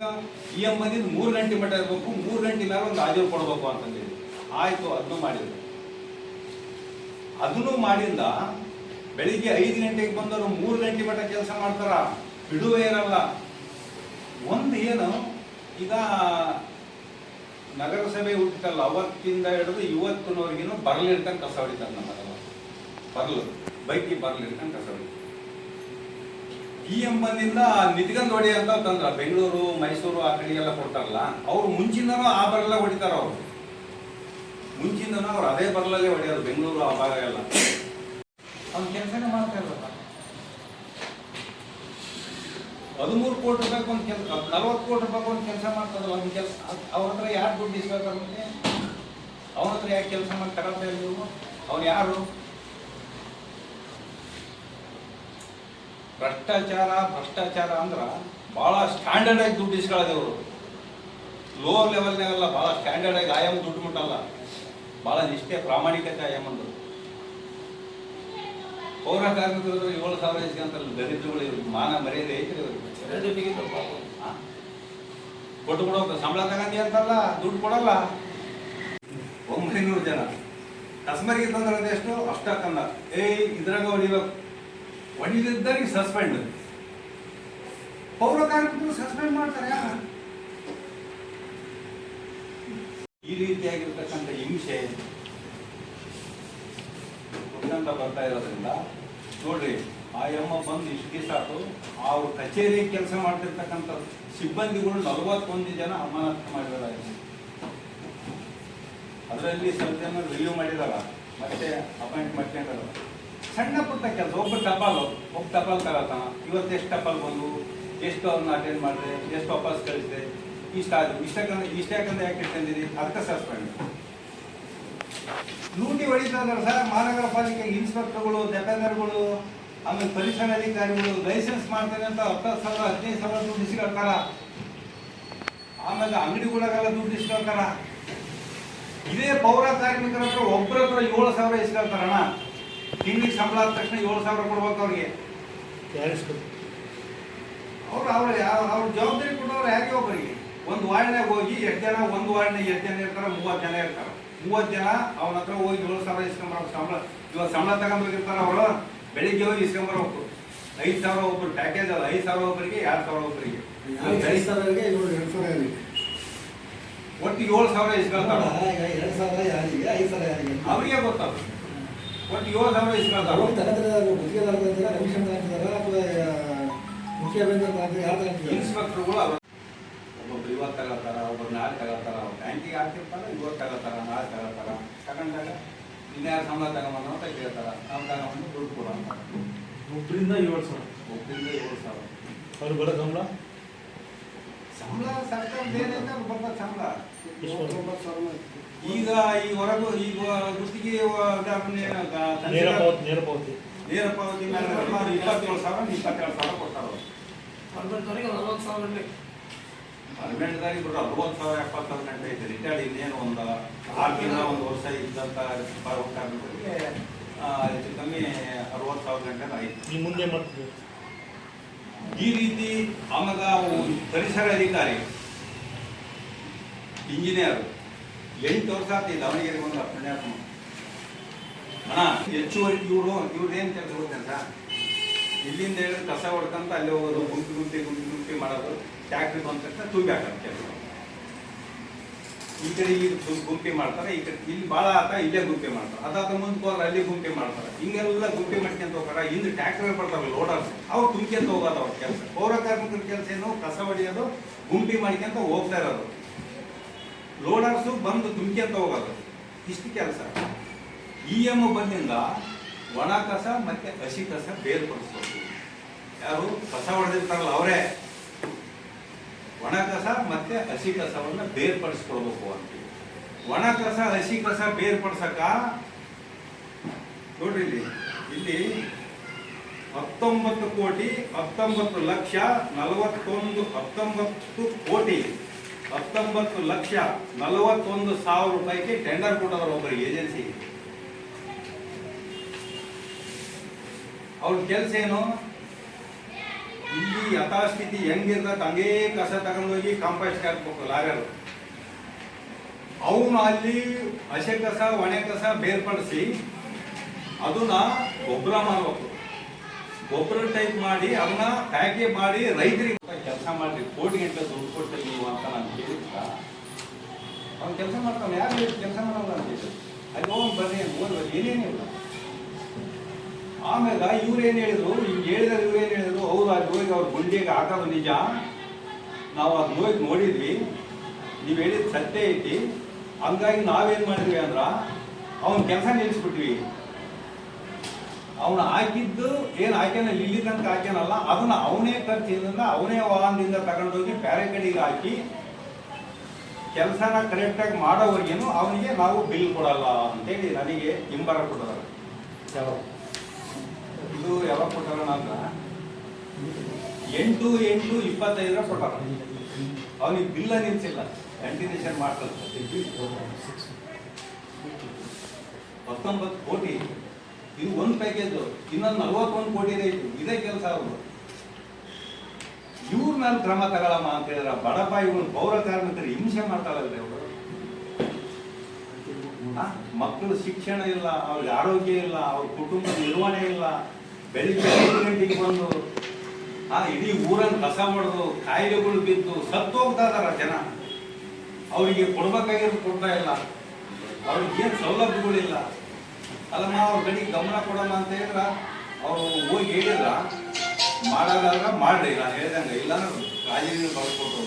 E M ಬಂದಿದ್ದು ಮೂರು ಗಂಟೆ ಮಟ್ಟ ಇರಬೇಕು, ಮೂರು ಗಂಟೆ ಮೇಲೆ ಒಂದು ಹಾಜರು ಕೊಡಬೇಕು ಅಂತಂದೇಳಿ ಆಯಿತು, ಅದನ್ನು ಮಾಡಿದ್ರು. ಅದನ್ನು ಮಾಡಿಂದ ಬೆಳಿಗ್ಗೆ ಐದು ಗಂಟೆಗೆ ಬಂದವರು ಮೂರು ಗಂಟೆ ಮಟ್ಟ ಕೆಲಸ ಮಾಡ್ತಾರ. ಬಿಡುವೇ ಇರಲ್ಲ. ಒಂದು ಏನು, ಈಗ ನಗರಸಭೆ ಹುಟ್ಟಿತಲ್ಲ, ಅವತ್ತಿಂದ ಹಿಡಿದು ಇವತ್ತಿನವರೆಗಿನ ಬರ್ಲಿರ್ತಾನೆ ಕಸ ಹೊಡಿತಾರೆ ನಮ್ಮ ಬರಲು ಬೈಕಿ ಬರಲಿ ಕಸ ಹೊಡಿತಾರೆ ಈ ಎಂ ಬಂದಿಂದ ನಿತ್ಕೊಂಡ್ ಹೊಡಿ ಅಂತ ತಂದ್ರ ಬೆಂಗಳೂರು ಮೈಸೂರು ಆ ಕಡೆ ಎಲ್ಲ ಕೊಡ್ತಾರಲ್ಲ ಅವ್ರು ಮುಂಚಿಂದನೂ ಆ ಬರಲ್ಲ ಹೊಡಿತಾರ ಅವರು. ಮುಂಚಿಂದನೂ ಅವ್ರು ಅದೇ ಬರಲಲ್ಲೇ ಹೊಡೆಯೋದು ಬೆಂಗಳೂರು ಆ ಭಾಗ ಎಲ್ಲ. ಅವ್ನು ಕೆಲಸನೇ ಮಾಡ್ತಾ ಇರಲ್ಲ ಹದಿಮೂರು ಕೋಟಿ ರೂಪಾಯಿ ಒಂದು ಕೆಲಸ ನಲವತ್ತು ಕೋಟಿ ರೂಪಾಯಿ ಒಂದು ಕೆಲಸ ಮಾಡ್ತದಲ್ಲ ಅವ್ನ ಕೆಲಸ ಅವ್ರ ಹತ್ರ ಯಾರು ದುಡ್ಡು ಇಸ್ಬೇಕಾಗುತ್ತೆ? ಅವನ ಹತ್ರ ಯಾಕೆ ಕೆಲಸ ಮಾಡಿ ತಗೊಳ್ತಾ ನೀವು ಅವ್ನು ಯಾರು? ಭ್ರಷ್ಟಾಚಾರ ಭ್ರಷ್ಟಾಚಾರ ಅಂದ್ರ ಭಾಳ ಸ್ಟ್ಯಾಂಡರ್ಡ್ ಆಗಿ ದುಡ್ಡು ಇಸ್ಕೊಳ್ಳೋದವ್ರು ಲೋವರ್ ಲೆವೆಲ್ನಾಗೆಲ್ಲ ಭಾಳ ಸ್ಟ್ಯಾಂಡರ್ಡ್ ಆಗಿ ಆಯಾಮ ದುಡ್ಡು ಮುಟ್ಟಲ್ಲ. ಭಾಳ ನಿಷ್ಠೆ, ಪ್ರಾಮಾಣಿಕತೆ ಆಯಾಮಂದು ಪೌರ ಕಾರ್ಮಿಕರು ಏಳು ಸಾವಿರ ಇಸ್ಕೊಂತಲ್ಲ ದರಿದ್ರಗಳು ಮಾನ ಮರ್ಯಾದೆ ಐತ್ರಿ ಇವ್ರಿಗೆ? ಕೊಟ್ಟು ಕೊಡೋ ಸಂಬಳ ತಗೊಂಡಿ ಅಂತಲ್ಲ, ದುಡ್ಡು ಕೊಡಲ್ಲ. ಒಂಬೈನೂರು ಜನ. ಕಸ್ಮರಿಗೆ ತಂದ್ರೆ ಅದೆಷ್ಟು ಅಷ್ಟಕ್ಕಂದ ಏಯ್, ಇದ್ರಾಗ ಹೊಡಿಬೇಕು. ಹೊಡಿಲಿದ್ದರಿಗೆ ಸಸ್ಪೆಂಡ್ ಪೌರ ಕಾರ್ಮಿಕರು ಸಸ್ಪೆಂಡ್ ಮಾಡ್ತಾರೆ ಈ ರೀತಿಯಾಗಿರ್ತಕ್ಕಂಥ ಹಿಂಸೆ ಕೊಟ್ಕೊಂತ ಬರ್ತಾ ಇರೋದ್ರಿಂದ ನೋಡ್ರಿ ಆ ಎಮ್ಮ ಬಂದು ಇಷ್ಟು ಸಾಕು ಆಯ್ತು ಅವ್ರ ಕಚೇರಿ ಕೆಲಸ ಮಾಡ್ತಿರ್ತಕ್ಕಂಥ ಸಿಬ್ಬಂದಿಗಳು ನಲವತ್ತೊಂದು ಜನ ಅಮಾನತು ಮಾಡಿರೋದಾಗಿದೆ ಅದರಲ್ಲಿ ಸ್ವಲ್ಪ ಜನ ರಿವ್ಯೂ ಮಾಡಿದಾರ ಮತ್ತೆ ಅಪಾಯಿಂಟ್ ಮಾಡ್ಕೊಂಡಾರ ಸಣ್ಣ ಪುಟ್ಟ ಕೆಲಸ. ಒಬ್ಬ ಟಪಾಲು ಒಬ್ಬ ಟಪಾಲ್ ತಗೋತಾನ. ಇವತ್ತು ಎಷ್ಟು ಟಪಾಲ್ ಬಂದು, ಎಷ್ಟು ಅವ್ರನ್ನ ಅಟೆಂಡ್ ಮಾಡಿದೆ, ಎಷ್ಟು ವಾಪಸ್ ಕಳಿಸಿದೆ, ಇಷ್ಟ ಆದ್ರು. ಇಷ್ಟಕ್ಕಂದ್ರೆ ಇಷ್ಟಕ್ಕಂದ್ರೆ ಯಾಕೆ ಇಟ್ಕೊಂಡಿರಿ? ಅದಕ್ಕೆ ಸಸ್ಪೆಂಡ್ ಲೂಟಿ ಹೊಡಿತಾರೆ ಸರ್. ಮಹಾನಗರ ಪಾಲಿಕೆ ಇನ್ಸ್ಪೆಕ್ಟರ್ಗಳು ಡೆಫೆಂಡರ್ಗಳು ಆಮೇಲೆ ಪರಿಸರ ಅಧಿಕಾರಿಗಳು ಲೈಸೆನ್ಸ್ ಮಾಡ್ತಾರೆ ಅಂತ ಹತ್ತು ಸಾವಿರ, ಹದಿನೈದು ಸಾವಿರ ದುಡ್ಡು ಇಸ್ಕೊಳ್ತಾರ. ಆಮೇಲೆ ಅಂಗಡಿಗಳಿಗೆಲ್ಲ ದುಡ್ಡು ಇಸ್ಕೊಳ್ತಾರ. ಇದೇ ಪೌರ ಕಾರ್ಮಿಕರ ಹತ್ರ ಒಬ್ಬರ ಹತ್ರ ಏಳು ಸಾವಿರ ಇಸ್ಕೊಳ್ತಾರಣ್ಣ. ತಿಂಗಳಿಗೆ ಸಂಬಳ ಆದ ತಕ್ಷಣ ಏಳು ಸಾವಿರ ಕೊಡ್ಬೇಕು ಅವ್ರಿಗೆ. ಅವ್ರು ಅವ್ರ ಯಾವ ಅವ್ರ ಜವಾಬ್ದಾರಿ ಕೊಟ್ಟವ್ರು ಯಾಕೆ ಒಬ್ಬರಿಗೆ? ಒಂದು ವಾರ್ಡ್ನಾಗ ಹೋಗಿ ಎಷ್ಟು ಜನ ಒಂದು ವಾರ್ಡ್ನಾಗ ಎಷ್ಟು ಜನ ಇರ್ತಾರೆ ಮೂವತ್ತು ಜನ ಇರ್ತಾರೆ. ಮೂವತ್ತು ಜನ ಅವನ ಹತ್ರ ಹೋಗಿ ಏಳು ಸಾವಿರ ಇಸ್ಕೊಂಬರ್ಬೇಕು. ಸಂಬಳ ಇವಾಗ ಸಂಬಳ ತಗೊಂಡ್ಬೇಕಿರ್ತಾರೆ ಅವಳು ಅವರು ಬೆಳಿಗ್ಗೆ ಹೋಗಿ ಇಸ್ಕೊಂಬರ್ಬೇಕು. ಐದು ಸಾವಿರ ಒಬ್ಬರು ಪ್ಯಾಕೇಜ್ ಅಲ್ಲ ಐದು ಸಾವಿರ ಒಬ್ಬರಿಗೆ ಎರಡು ಸಾವಿರ ಒಬ್ಬರಿಗೆ ಒಟ್ಟು ಏಳು ಸಾವಿರ ಇಸ್ಕೊಳ್ತಾರೆ. ಎರಡು ಸಾವಿರ ಯಾರಿಗೆ? ಐದು ಸಾವಿರ ಯಾರಿಗೆ? ಅವ್ರಿಗೆ ಗೊತ್ತಾಗ ಒಟ್ಟು ಏಳು ಸಾವಿರ ಇಸ್ಕೊಳ್ತಾರ ಅವ್ರು ಕಮಿಷನ್ ಅಥವಾ ಮುಖ್ಯ ತಗೊಂಡಿದ್ದಾರೆ ಯಾರು ಇನ್ಸ್ಪೆಕ್ಟರ್ಗಳು ಒಬ್ಬೊಬ್ರು ಇವಾಗ ತಗೋತಾರ ಒಬ್ಬರು ನಾಳೆ ತಗೋತಾರ ಬ್ಯಾಂಕಿಗೆ ಹಾಕಿರ್ತಾರ ಇವತ್ತು ತಗೋತಾರ ನಾಳೆ ತಗೋತಾರ ತಗೊಂಡಾಗ ಇನ್ಯಾರು ಸಂಬಳ ತಗೊಂಬಂದ ಅಂತ ಕೇಳ್ತಾರ. ನಾವು ತಗೊಂಡು ದುಡ್ಡು ಕೊಡು ಒಬ್ಬರಿಂದ ಏಳು ಸಾವಿರ. ಒಬ್ಬರಿಂದ ಏಳು ಸಾವಿರ. ಅವ್ರು ಬರೋ ಸಂಬಳ ಸಂಬಳ ಸರ್ಕಾರದ ಏನೈತೆ ಅದು ಬರ್ತದೆ ಸಂಬಳ ಮೂವತ್ತೊಂಬತ್ತು ಸಾವಿರ ಈಗ ಈ ಹೊರಗು ಈಗ ಗುತ್ತಿಗೆ ನೇರ ಪಾವತಿ ನೇರ ಪಾವತಿ. ನೇರ ಪಾವತಿ ಮೇಲೆ ಇಪ್ಪತ್ತೇಳು ಸಾವಿರ ಇಪ್ಪತ್ತೆರಡು ಸಾವಿರ ಕೊಡ್ತಾರ ಗಂಟೆ ಹನ್ನೆರಡದಾಗಿ ಬಿಡ್ರು ಅರವತ್ತು ಸಾವಿರ ಎಪ್ಪತ್ತು ಸಾವಿರ ಗಂಟೆ ಐತೆ ರಿಟೈರ್ಡ್ ಇನ್ನೇನು ಒಂದು ಆರು ತಿಂಗಳ ಒಂದು ವರ್ಷ ಇದ್ದಂಥ ಕಾರ್ಮಿಕರಿಗೆ ಆ, ಹೆಚ್ಚು ಕಮ್ಮಿ ಅರವತ್ತು ಸಾವಿರ ಗಂಟೆ ಆಯ್ತು. ಮುಂದೆ ಮಾಡ್ತೀವಿ. ಈ ರೀತಿ ಆಮೇಲೆ ಪರಿಸರ ಅಧಿಕಾರಿ, ಇಂಜಿನಿಯರ್, ಎಂಟು ವರ್ಷ ಈ ದಾವಣಗೆರೆ ಬಂದು ಪುಣ್ಯಾತ್ಮ ಅಣ್ಣ, ಹೆಚ್ಚುವರಿ ಇವರು ಇವ್ರು ಏನು ಕೆಲಸ ಗೊತ್ತಂತ ಇಲ್ಲಿಂದ ಹೇಳಿದ್ರೆ ಕಸ ಹೊಡ್ಕಂತ ಅಲ್ಲಿ ಹೋಗೋದು, ಗುಂಪು, ಗುಂಪಿ ಗುಂಪಿ ಗುಂಪಿ ಮಾಡೋದು, ಟ್ಯಾಕ್ಟ್ರಿ ಬಂದ ತಕ್ಷಣ ತುಂಬಿ ಹಾಕೋದು ಕೆಲಸ ಈ ಕಡೆ ಇಲ್ಲಿ ಗುಂಪೆ ಮಾಡ್ತಾರೆ, ಈ ಕಡೆ ಇಲ್ಲಿ ಭಾಳ ಆತ, ಇಲ್ಲೇ ಗುಂಪಿ ಮಾಡ್ತಾರೆ. ಅದಾದ ಮುಂದೆ ಹೋದ್ರೆ ಅಲ್ಲಿ ಗುಂಪಿ ಮಾಡ್ತಾರೆ. ಹಿಂಗೆಲ್ಲ ಗುಂಪಿ ಮಾಡ್ಕೊಂತ ಹೋಗಾರ ಹಿಂದೆ ಟ್ಯಾಕ್ಟರ್ ಬರ್ತಾರೆ ಲೋಡರ್ಸ್ ಅವ್ರು ತುಂಬ್ಕೊಂತ ಹೋಗೋದು ಅವ್ರ ಕೆಲಸ. ಪೌರ ಕಾರ್ಮಿಕರ ಕೆಲಸ ಏನು? ಕಸ ಹೊಡೆಯೋದು, ಗುಂಪಿ ಮಾಡ್ಕೊಂತ ಹೋಗ್ತಾ ಇರೋದು. ಲೋಡರ್ಸು ಬಂದು ತುಂಬ್ಕೊಂತ ಹೋಗೋದು. ಇಷ್ಟು ಕೆಲಸ. ಇ ಎಂ ಬಂದಿಂದ ಒಣ ಕಸ ಮತ್ತೆ ಹಸಿ ಕಸ ಬೇರ್ಪಡಿಸ್ಬೇಕು. ಯಾರು? ಕಸ ಹೊಡೆದಿರ್ತಾರಲ್ಲ ಅವರೇ. ಒಣ ಕಸ ಮತ್ತೆ ಹಸಿ ಕಸವನ್ನು ಬೇರ್ಪಡಿಸ್ಕೊಳ್ಬೇಕು ಅಂತೀವಿ. ಒಣ ಕಸ ಹಸಿ ಕಸ ಬೇರ್ಪಡಿಸಕ ನೋಡ್ರಿ ಇಲ್ಲಿ ಇಲ್ಲಿ ಹತ್ತೊಂಬತ್ತು ಕೋಟಿ, ಹತ್ತೊಂಬತ್ತು ಲಕ್ಷ, ನಲವತ್ತೊಂದು, ಹತ್ತೊಂಬತ್ತು ಕೋಟಿ, ಹತ್ತೊಂಬತ್ತು ಲಕ್ಷ, ನಲವತ್ತೊಂದು ಸಾವಿರ ರೂಪಾಯಿಗೆ ಟೆಂಡರ್ ಕೊಟ್ಟದ್ರ ಒಬ್ಬರಿಗೆ ಏಜೆನ್ಸಿ. ಅವ್ರ ಕೆಲಸ ಏನು? ಇಲ್ಲಿ ಯಥಾಸ್ಥಿತಿ ಹೆಂಗಿರ್ತದೆ ಹಂಗೇ ಕಸ ತಗೊಂಡೋಗಿ ಕಾಂಪೋಸ್ಟ್ ಹಾಕ್ಬೇಕು ಲಾರರು ಅವನು ಅಲ್ಲಿ ಹಸೆ ಕಸ, ಒಣೆ ಕಸ ಬೇರ್ಪಡಿಸಿ ಅದನ್ನ ಗೊಬ್ಬರ ಮಾಡಬೇಕು. ಗೊಬ್ಬರ ಟೈಪ್ ಮಾಡಿ ಅದನ್ನ ಪ್ಯಾಕೇಜ್ ಮಾಡಿ ರೈತರಿಗೆ ಕೆಲಸ ಮಾಡ್ರಿ, ಕೋಟಿ ಗಂಟೆ ದುಡ್ಡು ಕೊಟ್ಟು ನೀವು ಅಂತ ನಾನು ಹೇಳಿದ್ರ ಅವ್ನು ಕೆಲಸ ಮಾಡ್ತಾನೆ, ಯಾರು ಕೆಲಸ ಮಾಡಲ್ಲ ಅಂತ ಹೋಗಿ ಬರ್ರಿ ಇಲ್ಲ. ಏನೇನಿಲ್ಲ ಆಮೇಲೆ ಇವ್ರು ಏನು ಹೇಳಿದ್ರು? ಹಿಂಗೆ ಹೇಳಿದ್ರೆ ಇವ್ರು ಏನು ಹೇಳಿದ್ರು? ಹೌದು ಆ ಹೋಗಿ ಅವ್ರ ಗುಂಡಿಗೆ ಹಾಕೋದು ನಿಜ. ನಾವು ಆ ಹೋಗಿ ನೋಡಿದ್ವಿ. ನೀವು ಹೇಳಿದ ಸತ್ಯ ಐತಿ. ಹಂಗಾಗಿ ನಾವೇನು ಮಾಡಿದ್ವಿ ಅಂದ್ರ, ಅವನ ಕೆಲಸ ನಿಲ್ಲಿಸ್ಬಿಟ್ವಿ ಅವನು ಹಾಕಿದ್ದು ಏನು ಹಾಕ್ಯಾನ? ಇಲ್ಲಿ ತನಕ ಹಾಕ್ಯಾನಲ್ಲ, ಅದನ್ನ ಅವನೇ ಖರ್ಚಿನಿಂದ ಅವನೇ ವಾಹನದಿಂದ ತಗೊಂಡೋಗಿ ಬೇರೆ ಕಡೆಗೆ ಹಾಕಿ ಕೆಲಸನ ಕರೆಕ್ಟಾಗಿ ಮಾಡೋವರೆಗೇನು ಅವನಿಗೆ ನಾವು ಬಿಲ್ ಕೊಡಲ್ಲ ಅಂತೇಳಿ ನನಗೆ ಹಿಂಬರ ಕೊಡೋದು ಇದು ಯಾವಾಗ ಕೊಟ್ಟಾರ ಅಂದ್ರೆ ಎಂಟು ಎಂಟು ಇಪ್ಪತ್ತೈದರ ಕೊಟ್ಟಾರ ಅವನಿಗೆ ಬಿಲ್ಲ ನಿಲ್ಸಿಲ್ಲ ಕಂಟಿನ್ಯೂಷನ್ ಮಾಡ್ತಾರೆ ಹತ್ತೊಂಬತ್ತು ಕೋಟಿ. ಇದು ಒಂದು ಪ್ಯಾಕೇಜ್ ಇನ್ನೊಂದು ನಲ್ವತ್ತೊಂದು ಕೋಟಿ ಐತಿ ಇದೇ. ಕೆಲಸ ಅವರು. ಇವ್ರು ನಾನು ಕ್ರಮ ತಗೊಳಮ್ಮ ಅಂತ ಹೇಳಿದ್ರ ಬಡಪ ಇವ್ರು ಪೌರ ಕಾರ್ಮಿಕರು ಹಿಂಸೆ ಮಾಡ್ತಾರಲ್ರಿ ಅವರು ಮಕ್ಕಳು ಶಿಕ್ಷಣ ಇಲ್ಲ, ಅವ್ರಿಗೆ ಆರೋಗ್ಯ ಇಲ್ಲ, ಅವ್ರ ಕುಟುಂಬ ನಿರ್ವಹಣೆ ಇಲ್ಲ. ಬೆಳಿಗ್ಗೆ ಐದು ಗಂಟೆಗೆ ಬಂದು ಆ ಇಡೀ ಊರನ್ನು ಕಸ ಮಾಡುದು ಕಾಯಿಲೆಗಳು ಬಿದ್ದು ಸತ್ತು ಹೋಗ್ತಾ ಇದಾರ ಜನ. ಅವರಿಗೆ ಕೊಡ್ಬೇಕಾಗಿರೋದು ಕೊಡ್ತಾ ಇಲ್ಲ. ಅವ್ರಿಗೆ ಏನು ಸೌಲಭ್ಯಗಳಿಲ್ಲ. ಅಲ್ಲಮ್ಮ ಅವ್ರ ಕಡೆಗೆ ಗಮನ ಕೊಡಲ್ಲ ಅಂತ ಹೇಳಿದ್ರ? ಅವರು ಹೋಗಿ ಹೇಳಿದ್ರ? ಮಾಡಲ್ಲ ಮಾಡ್ರಿ ನಾನು ಹೇಳ್ದಂಗೆ. ಇಲ್ಲ ರಾಜೀನಾಮೆ ಬರ್ಕೊಟ್ಟು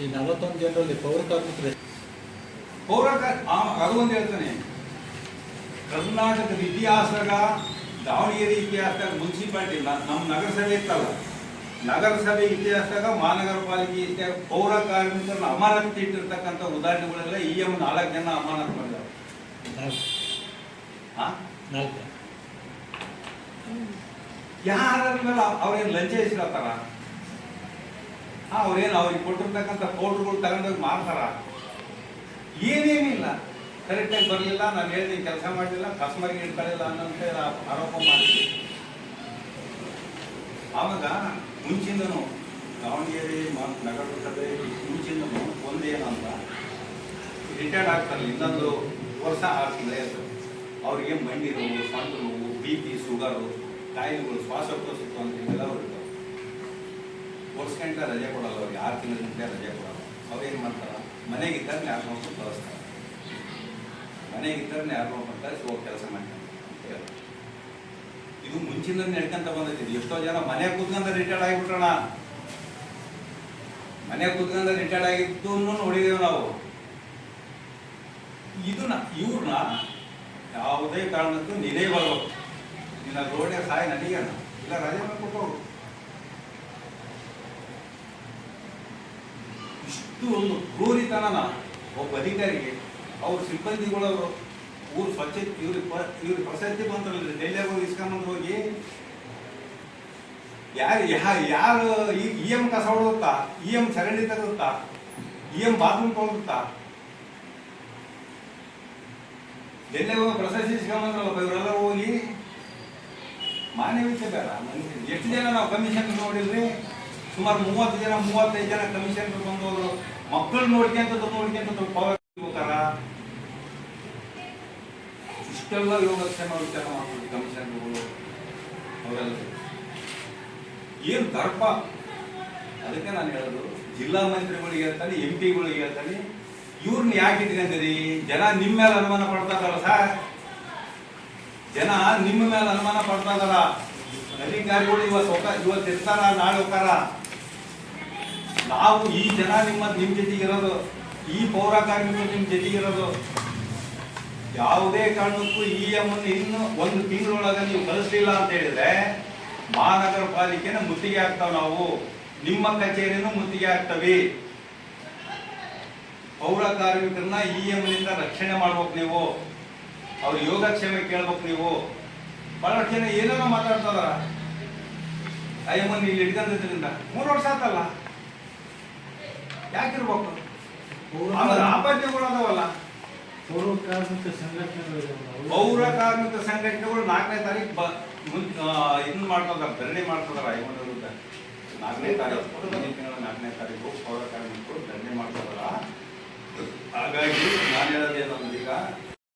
ಈ ನಲವತ್ತೊಂದು ಜನರಲ್ಲಿ ಪೌರ ಕಾರ್ಮಿಕರು ಪೌರ ಅದು ಒಂದು ಹೇಳ್ತಾನೆ. ಕರ್ನಾಟಕದ ಇತಿಹಾಸದಾಗ ದಾವಣಗೆರೆ ಇತಿಹಾಸದಾಗ ಮುನ್ಸಿಪಾಲಿಟಿ ನಮ್ಮ ನಗರಸಭೆ ಇತ್ತಲ್ಲ. ನಗರಸಭೆ ಇತಿಹಾಸದಾಗ ಮಹಾನಗರ ಪಾಲಿಕೆ ಇತಿಹಾಸ ಪೌರ ಕಾರ್ಮಿಕರನ್ನ ಅಮಾನತು ಇಟ್ಟಿರ್ತಕ್ಕಂಥ ಉದಾಹರಣೆಗಳೆಲ್ಲ ಈ ಎಂ ನಾಲ್ಕು ಜನ ಅಮಾನತು ಮಾಡಿದ್ದಾರೆ ಯಾರ ಮೇಲೆ ಅವ್ರೇನು ಲಂಚ ಇಸ್ಕೊತಾರ ಅವ್ರೇನು ಅವ್ರಿಗೆ ಕೊಟ್ಟಿರ್ತಕ್ಕಂಥ ಪೌಡ್ರುಗಳು ತಗೊಂಡೋಗಿ ಮಾರ್ತಾರ? ಏನೇನಿಲ್ಲ. ಕರೆಕ್ಟಾಗಿ ಬರಲಿಲ್ಲ, ನಾನು ಹೇಳ್ತೀನಿ, ಕೆಲಸ ಮಾಡಲಿಲ್ಲ ಕಸ್ಟಮರ್ಗೆ ಇಟ್ಕೊಳ್ಳಿಲ್ಲ ಅನ್ನೋಂತ ಆರೋಪ ಮಾಡಿದ್ವಿ ಆವಾಗ ಮುಂಚಿಂದನು ದಾವಣಗೆರೆ ನಗರ ನಗರಸಭೆ, ಮುಂಚಿಂದನು ಒಂದೇನಂತ ರಿಟೈರ್ಡ್ ಆಗ್ತಾರೆ ಇನ್ನೊಂದು ವರ್ಷ ಆರು ಅವರಿಗೆ ಮಂಡಿ ನೋವು ಸಣ್ಣ ನೋವು ಬಿ ಪಿ ಶುಗರು ಕಾಯಿಲೆಗಳು ಶ್ವಾಸಕೋಶ ತೊಂದರೆಗೆಲ್ಲ ಇರ್ತಾವೆ ವರ್ಷಗಂಟೆ ರಜೆ ಕೊಡಲ್ಲ ಅವ್ರಿಗೆ, ಆರು ತಿಂಗಳ ಗಂಟೆ ರಜೆ ಕೊಡಲ್ಲ. ಅವ್ರೇನು ಮಾಡ್ತಾರೆ? ಮನೆಗಿದ್ದಾಗ ಯಾರು ನೋಡ್ಕೊಂಡು ಕಳಿಸ್ತಾರೆ ಮನೆಗಿದ್ದರೆ ಯಾರು ನೋಡ್ಕೊಳ್ತಾರೆ ಸೊ ಕೆಲಸ ಮಾಡ್ತಾರೆ ಇದು ಮುಂಚಿನ ನಡ್ಕೊಂತ ಬಂದೈತಿ ಎಷ್ಟೋ ಜನ ಮನೆ ಕೂತ್ಕೊಂಡ ರಿಟೈರ್ಡ್ ಆಗಿಬಿಟ್ರಣ ಮನೆ ಕೂತ್ಕೊಂಡ ರಿಟೈರ್ಡ್ ಆಗಿದ್ದು ನೋಡಿದೇವೆ ನಾವು. ಇದನ್ನ ಇವ್ರನ್ನ ಯಾವುದೇ ಕಾರಣಕ್ಕೂ ನೀನೇ ಬರಬೇಕು. ನಿನ್ನ ರೋಡ್ಗೆ ಸಹಾಯ ನನಗೆ ಇಲ್ಲ ರಜೆ ಮಾಡ್ಕೊಟ್ಟು ಇಷ್ಟು ಒಂದು ಕ್ರೂರಿತನ ಒಬ್ಬ ಅಧಿಕಾರಿಗೆ ಅವ್ರ ಸಿಬ್ಬಂದಿಗಳವರು, ಊರು ಸ್ವಚ್ಛ ಇವ್ರಿಗೆ ಇವ್ರಿಗೆ ಪ್ರಶಸ್ತಿ ಬಂತಲ್ಲ ಡೆಲ್ಲಿಯಾಗ ಹೋಗಿ ಇಸ್ಕೊಂಬಂದು ಹೋಗಿ. ಯಾರು ಯಾರು ಯಾರು ಇ ಎಂ ಕಸ ಹೊಡೆದುತ್ತಾ, ಇ ಎಂ ಚರಂಡಿ ತಗುತ್ತಾ ಇ ಎಂ ಬಾತ್ರೂಮ್ ತೊಳೆದುತ್ತಾ. ಡೆಲ್ಲಿಯಾಗ ಹೋಗಿ ಪ್ರಶಸ್ತಿ ಇಸ್ಕೊಂಬಂದ್ರಲ್ಲಪ್ಪ, ಇವರೆಲ್ಲ ಹೋಗಿ. ಮಾನವೀಯತೆ ಬೇಡ ಎಷ್ಟು ಜನ ನಾವು ಕಮಿಷನ್ ನೋಡಿಲ್ರಿ? ಸುಮಾರು ಮೂವತ್ತು ಜನ, ಮೂವತ್ತೈದು ಜನ ಕಮಿಷನ್ ಬಂದು ಹೋದ್ರು ಮಕ್ಕಳು ನೋಡ್ಕೊಂತ ನೋಡ್ಕೊಂತ ಯೋಗ ಇಷ್ಟೆಲ್ಲ ಯೋಗಕ್ಷೇಮ ವಿಚಾರ ಮಾಡ್ಬೋದು ಕಮಿಷನ್ಗಳು ಅವರೆಲ್ಲ ಏನು ದರ್ಪ ಅದಕ್ಕೆ ನಾನು ಹೇಳೋದು, ಜಿಲ್ಲಾ ಮಂತ್ರಿಗಳಿಗೆ ಹೇಳ್ತಾನೆ ಎಂ ಪಿಗಳಿಗೆ ಹೇಳ್ತಾನೆ ಇವ್ರನ್ನ ಯಾಕೆ ಇಟ್ಕೊಂತೀರಿ ಜನ ನಿಮ್ಮ ಮೇಲೆ ಅನುಮಾನ ಪಡ್ತಾರಲ್ಲ ಸರ್. ಜನ ನಿಮ್ಮ ಮೇಲೆ ಅನುಮಾನ ಪಡ್ತಾ ಇದಾರ ಅಧಿಕಾರಿಗಳು ಇವತ್ತು ಇವತ್ತು ಇರ್ತಾರ ನಾಳೆ ಹೋಗ್ತಾರ ನಾವು ಈ ಜನ ನಿಮ್ಮ ನಿಮ್ಮ ಜೊತೆಗೆ ಜೊತೆಗಿರೋದು. ಈ ಪೌರ ಕಾರ್ಮಿಕರು ನಿಮ್ ಜೊತೆಗಿರೋದು ಯಾವುದೇ ಕಾರಣಕ್ಕೂ ಇ ಅನ್ನು ಇನ್ನು ಒಂದು ತಿಂಗಳೊಳಗೆ ನೀವು ಕಳಿಸ್ಲಿಲ್ಲ ಅಂತ ಹೇಳಿದ್ರೆ ಮಹಾನಗರ ಪಾಲಿಕೆನ ಮುತ್ತಿಗೆ ಹಾಕ್ತಾವ ನಾವು. ನಿಮ್ಮ ಕಚೇರಿನೂ ಮುತ್ತಿಗೆ ಹಾಕ್ತವಿ. ಪೌರ ಕಾರ್ಮಿಕರನ್ನ ಇ ಎಂ ನಿಂದ ರಕ್ಷಣೆ ಮಾಡ್ಬೇಕು ನೀವು. ಅವ್ರ ಯೋಗಕ್ಷೇಮ ಕೇಳ್ಬೇಕು ನೀವು. ಬಹಳಷ್ಟು ಜನ ಏನೇನೋ ಮಾತಾಡ್ತಾರ ಎಂ ಇಲ್ಲಿ ಹಿಡ್ಕೊಂಡಿದ್ರಿಂದ ಮೂರು ವರ್ಷ ಆತಲ್ಲ. ಯಾಕಿರ್ಬೇಕು? ಆಪತ್ಯಗಳು ಅದಾವಲ್ಲ. ಪೌರ ಕಾರ್ಮಿಕ ಸಂಘಟನೆಗಳು ಪೌರ ಕಾರ್ಮಿಕ ಸಂಘಟನೆಗಳು ನಾಲ್ಕನೇ ತಾರೀಕು ಬ ಇದನ್ನ ಮಾಡ್ತದಾರ ಧರಣಿ ಮಾಡ್ತದಾರ ಐವತ್ತು ವಿರುದ್ಧ. ನಾಲ್ಕನೇ ತಾರೀಕು ಮುಂದಿನ ತಿಂಗಳ ನಾಲ್ಕನೇ ತಾರೀಕು ಪೌರ ಕಾರ್ಮಿಕರು ಧರಣಿ ಮಾಡ್ತದಾರ ಹಾಗಾಗಿ ನಾನು ಹೇಳೋದೇನಂದ್ರೆ ಈಗ